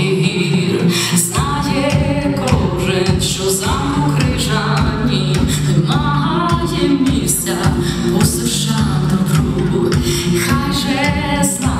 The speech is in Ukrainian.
двір, знає кожен, що замок крижані має місця у США добру, хай же знає.